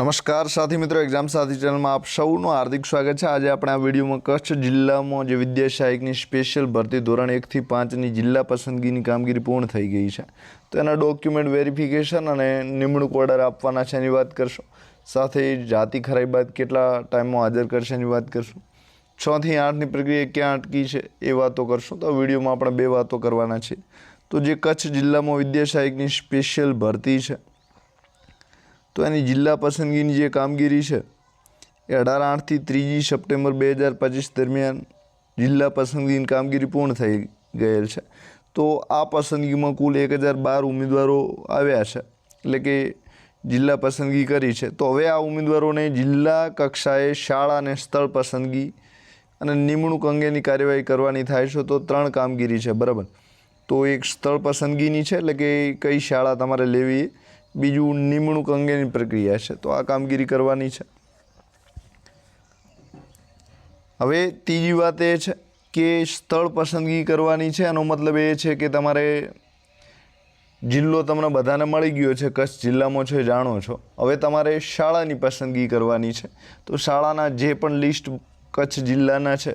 નમસ્કાર સાથી મિત્રો એક્ઝામ સાથી ચેનલમાં આપ સૌનું હાર્દિક સ્વાગત છે. આજે આપણે આ વિડીયોમાં કચ્છ જિલ્લામાં જે વિદ્યા સહાયકની સ્પેશિયલ ભરતી ધોરણ એકથી પાંચની જિલ્લા પસંદગીની કામગીરી પૂર્ણ થઈ ગઈ છે. તો એના ડોક્યુમેન્ટ વેરિફિકેશન અને નિમણૂક ઓર્ડર આપવાના છે એની વાત કરશું. સાથે જાતિ ખરાઈ બાદ કેટલા ટાઈમમાં હાજર કરશે એની વાત કરશું. છથી આઠની પ્રક્રિયા ક્યાં અટકી છે એ વાતો કરશું. તો વિડીયોમાં આપણે બે વાતો કરવાના છે તો જે કચ્છ જિલ્લામાં વિદ્યા સહાયકની સ્પેશિયલ ભરતી છે તો એની જિલ્લા પસંદગીની જે કામગીરી છે, એ અઢાર આઠથી ત્રીજી સપ્ટેમ્બર બે હજાર પચીસ દરમિયાન જિલ્લા પસંદગીની કામગીરી પૂર્ણ થઈ ગયેલ છે. તો આ પસંદગીમાં કુલ એક હજાર બાર ઉમેદવારો આવ્યા છે, એટલે કે જિલ્લા પસંદગી કરી છે. તો હવે આ ઉમેદવારોને જિલ્લા કક્ષાએ શાળા અને સ્થળ પસંદગી અને નિમણૂક અંગેની કાર્યવાહી કરવાની થાય છે, તો ત્રણ કામગીરી છે, બરાબર? તો એક સ્થળ પસંદગીની છે, એટલે કે કઈ શાળા તમારે લેવી બીજું નિમણૂક અંગેની પ્રક્રિયા છે. તો આ કામગીરી કરવાની છે. હવે ત્રીજી વાત એ છે કે સ્થળ પસંદગી કરવાની છે. એનો મતલબ એ છે કે તમારે જિલ્લો તમને બધાને મળી ગયો છે, કચ્છ જિલ્લામાં છો જાણો છો. હવે તમારે શાળાની પસંદગી કરવાની છે. તો શાળાના જે પણ લિસ્ટ કચ્છ જિલ્લાના છે,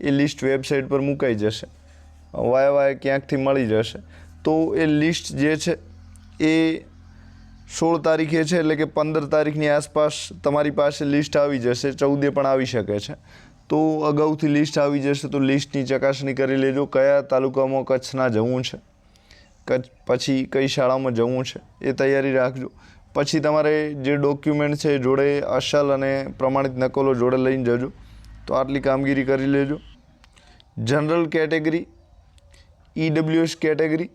એ લિસ્ટ વેબસાઇટ પર મુકાઈ જશે. વાય વાય ક્યાંકથી મળી જશે. તો એ લિસ્ટ જે છે એ સોળ તારીખે છે, એટલે કે પંદર તારીખની આસપાસ તમારી પાસે લિસ્ટ આવી જશે, ચૌદે પણ આવી શકે છે. તો અગાઉથી લિસ્ટ આવી જશે, તો લિસ્ટની ચકાસણી કરી લેજો, કયા તાલુકામાં કચ્છના જવું છે, કચ્છ પછી કઈ શાળામાં જવું છે, એ તૈયારી રાખજો. પછી તમારે જે ડોક્યુમેન્ટ છે જોડે અસલ અને પ્રમાણિત નકલો જોડે લઈને જજો. તો આટલી કામગીરી કરી લેજો. જનરલ કેટેગરી ઈડબ્લ્યુએસ કેટેગરી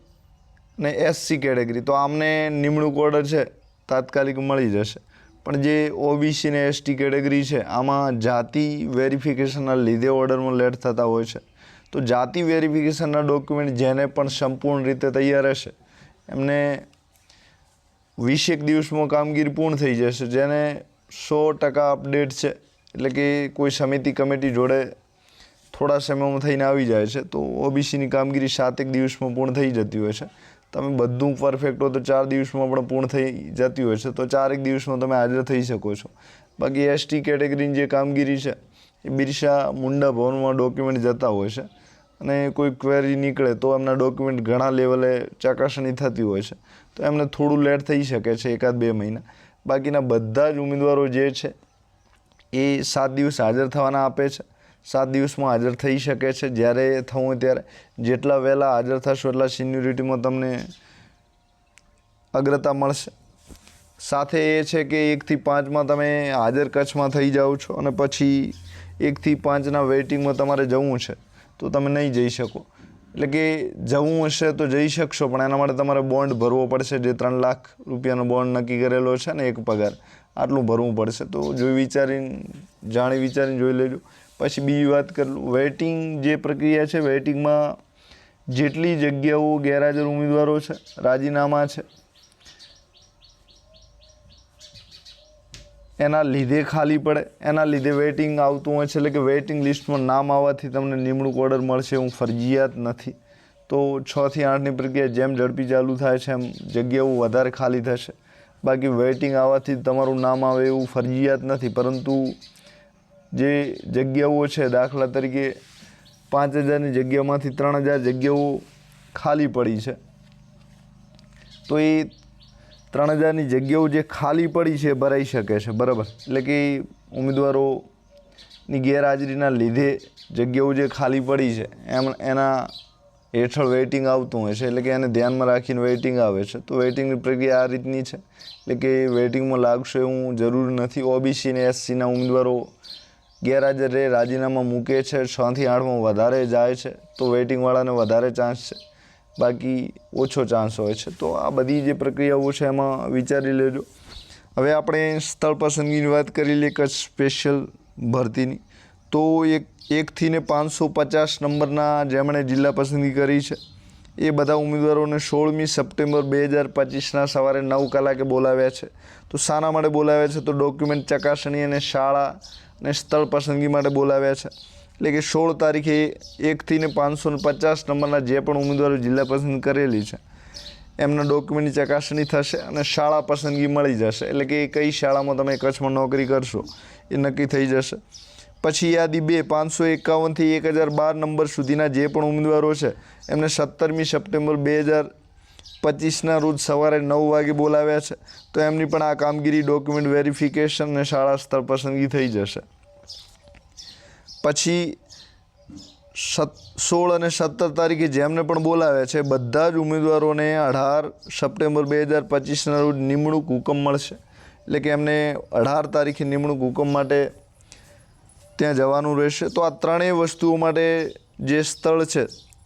ને એસસી કેટેગરી તો આમને નિમણૂક ઓર્ડર છે, તાત્કાલિક મળી જશે. પણ જે ઓબીસી ને એસટી કેટેગરી છે, આમાં જાતિ વેરિફિકેશનના લીધે ઓર્ડરમાં લેટ થતા હોય છે. તો જાતિ વેરિફિકેશનના ડોક્યુમેન્ટ જેને પણ સંપૂર્ણ રીતે તૈયાર હશે, એમને વીસેક દિવસમાં કામગીરી પૂર્ણ થઈ જશે, જેને સો ટકા અપડેટ છે. એટલે કે કોઈ સમિતિ કમિટી જોડે થોડા સમયમાં થઈને આવી જાય છે. તો ઓબીસીની કામગીરી સાતેક દિવસમાં પૂર્ણ થઈ જતી હોય છે. તમે બધું પરફેક્ટ હો તો ચાર દિવસમાં પણ પૂર્ણ થઈ જતી હોય છે. તો ચારેક દિવસમાં તમે હાજર થઈ શકો છો. બાકી એસટી કેટેગરીની જે કામગીરી છે, એ બિરસા મુંડા ભવનમાં ડોક્યુમેન્ટ જતા હોય છે. અને કોઈ ક્વેરી નીકળે તો એમના ડોક્યુમેન્ટ ઘણા લેવલે ચકાસણી થતી હોય છે. તો એમને થોડું લેટ થઈ શકે છે એકાદ બે મહિના. બાકીના બધા જ ઉમેદવારો જે છે, એ સાત દિવસ હાજર થવાના આપે છે. સાત દિવસમાં હાજર થઈ શકે છે. જ્યારે થવું હોય ત્યારે જેટલા વહેલા હાજર થશો એટલા સિન્યુરિટીમાં તમને અગ્રતા મળશે. સાથે એ છે કે એકથી પાંચમાં તમે હાજર કચ્છમાં થઈ જાઓ છો અને પછી એકથી પાંચના વેઇટિંગમાં તમારે જવું છે, તો તમે નહીં જઈ શકો. એટલે કે જવું હશે તો જઈ શકશો, પણ એના માટે તમારે બોન્ડ ભરવો પડશે જે ત્રણ લાખ રૂપિયાનો બોન્ડ નક્કી કરેલો છે ને એક પગાર, આટલું ભરવું પડશે. તો જોઈ વિચારીને, જાણી વિચારીને જોઈ લેજો. પછી બીજી વાત કરું વેઇટિંગ જે પ્રક્રિયા છે વેઇટિંગમાં જેટલી જગ્યાઓ ગેરહાજર ઉમેદવારો છે, રાજીનામા છે, એના લીધે ખાલી પડે, એના લીધે વેઇટિંગ આવતું હોય છે, એટલે કે વેઇટિંગ લિસ્ટમાં નામ આવવાથી તમને નિમણૂક ઓર્ડર મળશે હું ફરજિયાત નથી. તો છથી આઠની પ્રક્રિયા જેમ ઝડપી ચાલુ થાય છે, એમ જગ્યાઓ વધારે ખાલી થશે. બાકી વેઇટિંગ આવવાથી તમારું નામ આવે એવું ફરજિયાત નથી, પરંતુ જે જગ્યાઓ છે દાખલા તરીકે પાંચ હજારની જગ્યામાંથી ત્રણ હજાર જગ્યાઓ ખાલી પડી છે. તો એ ત્રણ હજારની જગ્યાઓ જે ખાલી પડી છે ભરાઈ શકે છે, બરાબર? એટલે કે ઉમેદવારોની ગેરહાજરીના લીધે જગ્યાઓ જે ખાલી પડી છે, એમ એના હેઠળ વેઇટિંગ આવતું હોય છે, એટલે કે એને ધ્યાનમાં રાખીને વેઇટિંગ આવે છે. તો વેઇટિંગની પ્રક્રિયા આ રીતની છે, એટલે કે વેઇટિંગમાં લાગશે એવું જરૂર નથી. ઓબીસી ને એસસીના ઉમેદવારો ગેરહાજર રહે રાજીનામા મૂકે છે, છથી આઠમાં વધારે જાય છે, તો વેઇટિંગવાળાને વધારે ચાન્સ છે. બાકી ઓછો ચાન્સ હોય છે. તો આ બધી જે પ્રક્રિયાઓ છે એમાં વિચારી લેજો. હવે આપણે સ્થળ પસંદગીની વાત કરી લઈએ કચ્છ સ્પેશિયલ ભરતીની. તો એક એકથી ને પાંચસો પચાસ નંબરના જેમણે જિલ્લા પસંદગી કરી છે, એ બધા ઉમેદવારોને સોળમી સપ્ટેમ્બર બે હજાર પચીસના સવારે નવ કલાકે બોલાવ્યા છે. તો શાના માટે બોલાવ્યા છે તો ડોક્યુમેન્ટ ચકાસણી અને શાળા અને સ્થળ પસંદગી માટે બોલાવ્યા છે. એટલે કે સોળ તારીખે એકથી ને પાંચસો ને પચાસ નંબરના જે પણ ઉમેદવારો જિલ્લા પસંદ કરેલી છે, એમના ડોક્યુમેન્ટની ચકાસણી થશે અને શાળા પસંદગી મળી જશે. એટલે કે કઈ શાળામાં તમે કચ્છમાં નોકરી કરશો, એ નક્કી થઈ જશે. પછી યાદી બે, પાંચસો એકાવનથી એક હજાર બાર નંબર સુધીના જે પણ ઉમેદવારો છે, એમને સત્તરમી સપ્ટેમ્બર બે હજાર પચીસના રોજ સવારે નવ વાગે બોલાવ્યા છે, તો એમની પણ આ કામગીરી ડોક્યુમેન્ટ વેરિફિકેશન અને શાળા સ્થળ પસંદગી થઈ જશે. પછી સત, સોળ અને સત્તર તારીખે જેમને પણ બોલાવ્યા છે, બધા જ ઉમેદવારોને અઢાર સપ્ટેમ્બર બે હજાર પચીસના રોજ નિમણૂક હુકમ મળશે. એટલે કે એમને અઢાર તારીખે નિમણૂક હુકમ માટે ત્યાં જવાનું રહેશે. તો આ ત્રણેય વસ્તુઓ માટે જે સ્થળ છે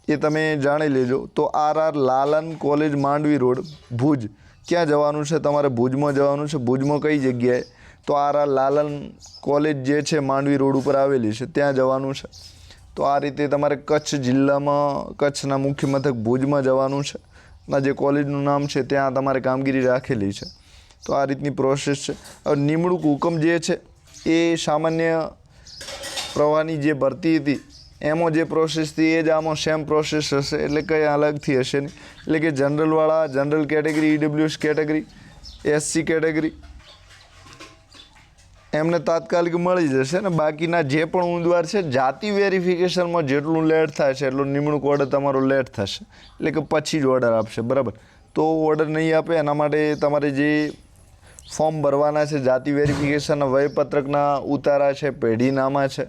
એ તમે જાણી લેજો. તો R R Lalan college Mandvi road, Bhuj. ક્યાં જવાનું છે? તમારે ભુજમાં જવાનું છે? ભુજમાં કઈ જગ્યાએ? તો આર આર લાલન કોલેજ જે છે માંડવી રોડ ઉપર આવેલી છે, ત્યાં જવાનું છે. તો આ રીતે તમારે કચ્છ જિલ્લામાં, કચ્છના મુખ્ય મથક ભુજમાં જવાનું છે. ના, જે કોલેજનું નામ છે, ત્યાં તમારે કામગીરી રાખેલી છે. તો આ રીતની પ્રોસેસ છે. હવે નિમણૂક હુકમ જે છે, એ સામાન્ય પ્રવાહની જે ભરતી હતી એમાં જે પ્રોસેસ હતી એ જ આમાં સેમ પ્રોસેસ હશે. એટલે કંઈ અલગથી હશે નહીં. એટલે કે જનરલવાળા general category EWS category SC category એમને તાત્કાલિક મળી જશે ને. બાકીના જે પણ ઉમેદવાર છે, જાતિ વેરિફિકેશનમાં જેટલું લેટ થાય છે, એટલું નિમણૂક ઓર્ડર તમારો લેટ થશે. એટલે કે પછી જ ઓર્ડર આપશે, બરાબર? તો ઓર્ડર નહીં આપે, એના માટે તમારે જે ફોર્મ ભરવાના છે, જાતિ વેરિફિકેશનના વયપત્રકના ઉતારા છે, પેઢીનામા છે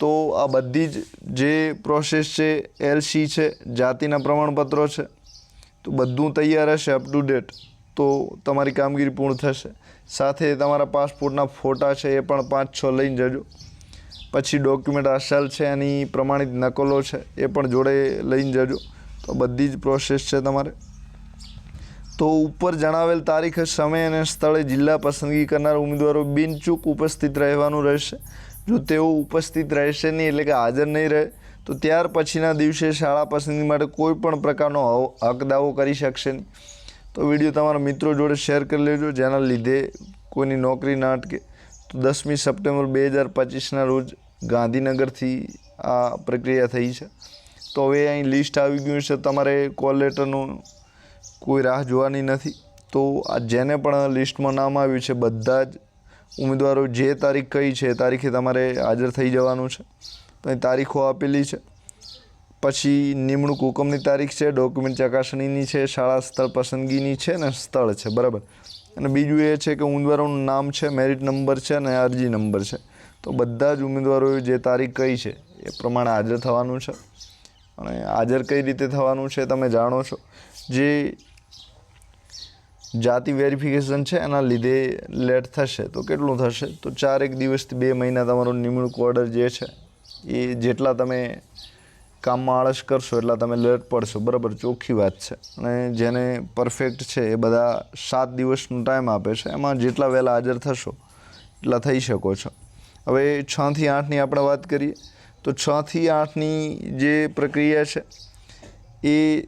તો આ બધી જ જે પ્રોસેસ છે એલસી છે, જાતિના પ્રમાણપત્રો છે, તો બધું તૈયાર હશે અપ ટુ ડેટ તો તમારી કામગીરી પૂર્ણ થશે. સાથે તમારા પાસપોર્ટના ફોટા છે એ પણ પાંચ છ લઈને જજો. પછી ડોક્યુમેન્ટ અસલ છે, એની પ્રમાણિત નકલો છે, એ પણ જોડે લઈને જજો. તો બધી જ પ્રોસેસ છે તમારે. તો ઉપર જણાવેલ તારીખ, સમય અને સ્થળે જિલ્લા પસંદગી કરનાર ઉમેદવારો બિનચૂક ઉપસ્થિત રહેવાનું રહેશે. જો તેઓ ઉપસ્થિત રહેશે નહીં એટલે કે હાજર નહીં રહે, તો ત્યાર પછીના દિવસે શાળા પસંદગી માટે કોઈ પણ પ્રકારનો હક દાવો કરી શકશે નહીં. તો વીડિયો તમારા મિત્રો જોડે શેર કરી લેજો, જેના લીધે કોઈની નોકરી ના અટકે. તો દસમી સપ્ટેમ્બર બે હજાર પચીસના રોજ ગાંધીનગરથી આ પ્રક્રિયા થઈ છે. તો હવે અહીં લિસ્ટ આવી ગયું છે, તમારે કોલ લેટરનું કોઈ રાહ જોવાની નથી. તો આ જેને પણ લિસ્ટમાં નામ આવ્યું છે, બધા જ ઉમેદવારો જે તારીખ કઈ છે એ તારીખે તમારે હાજર થઈ જવાનું છે. તો તારીખો આપેલી છે. પછી નિમણૂક હુકમની તારીખ છે, ડોક્યુમેન્ટ ચકાસણીની છે, શાળા સ્થળ પસંદગીની છે ને સ્થળ છે, બરાબર. અને બીજું એ છે કે ઉમેદવારોનું નામ છે, મેરિટ નંબર છે અને અરજી નંબર છે. તો બધા જ ઉમેદવારોએ જે તારીખ કઈ છે એ પ્રમાણે હાજર થવાનું છે. અને હાજર કઈ રીતે થવાનું છે તમે જાણો છો. જે જાતિ વેરિફિકેશન છે, એના લીધે લેટ થશે. તો કેટલું થશે? તો ચાર એક દિવસથી બે મહિના તમારો નિમણૂક ઓર્ડર જે છે, એ જેટલા તમે કામમાં આળસ કરશો, એટલા તમે લેટ પડશો. બરાબર, ચોખ્ખી વાત છે. અને જેને પરફેક્ટ છે, એ બધા સાત દિવસનો ટાઈમ આપે છે. એમાં જેટલા વહેલા હાજર થશો, એટલા થઈ શકો છો. હવે છથી આઠની આપણે વાત કરીએ, તો છથી આઠની જે પ્રક્રિયા છે, એ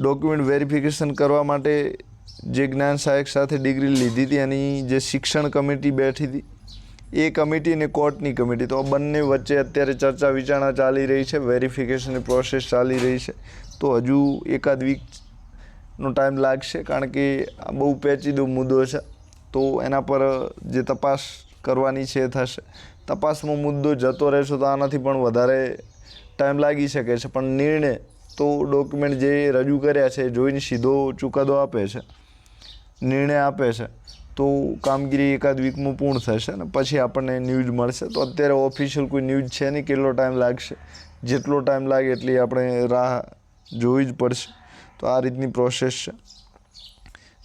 ડોક્યુમેન્ટ વેરિફિકેશન કરવા માટે જે જ્ઞાન સહાયક સાથે ડિગ્રી લીધી હતી, એની જે શિક્ષણ કમિટી બેઠી હતી, એ કમિટી અને કોર્ટની કમિટી તો આ બંને વચ્ચે અત્યારે ચર્ચા વિચારણા ચાલી રહી છે વેરિફિકેશનની પ્રોસેસ ચાલી રહી છે. તો હજુ એકાદ વીકનો ટાઈમ લાગશે, કારણ કે આ બહુ પેચીદો મુદ્દો છે. તો એના પર જે તપાસ કરવાની છે એ થશે. તપાસનો મુદ્દો જતો રહેશે તો આનાથી પણ વધારે ટાઈમ લાગી શકે છે. પણ નિર્ણય તો ડોક્યુમેન્ટ જે રજૂ કર્યા છે જોઈને સીધો ચુકાદો આપે છે. નિર્ણય આપે છે. તો કામગીરી એકાદ વીકમાં પૂર્ણ થશે અને પછી આપણને ન્યૂઝ મળશે. તો અત્યારે ઓફિશિયલ કોઈ ન્યૂઝ છે નહીં કેટલો ટાઈમ લાગશે. જેટલો ટાઈમ લાગે એટલી આપણે રાહ જોવી જ પડશે. તો આ રીતની પ્રોસેસ છે.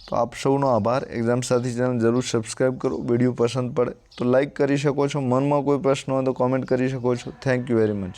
તો આપ સૌનો આભાર. એક્ઝામ સાથી ચેનલ જરૂર સબસ્ક્રાઈબ કરો. વીડિયો પસંદ પડે તો લાઇક કરી શકો છો. મનમાં કોઈ પ્રશ્ન હોય તો કોમેન્ટ કરી શકો છો. Thank you very much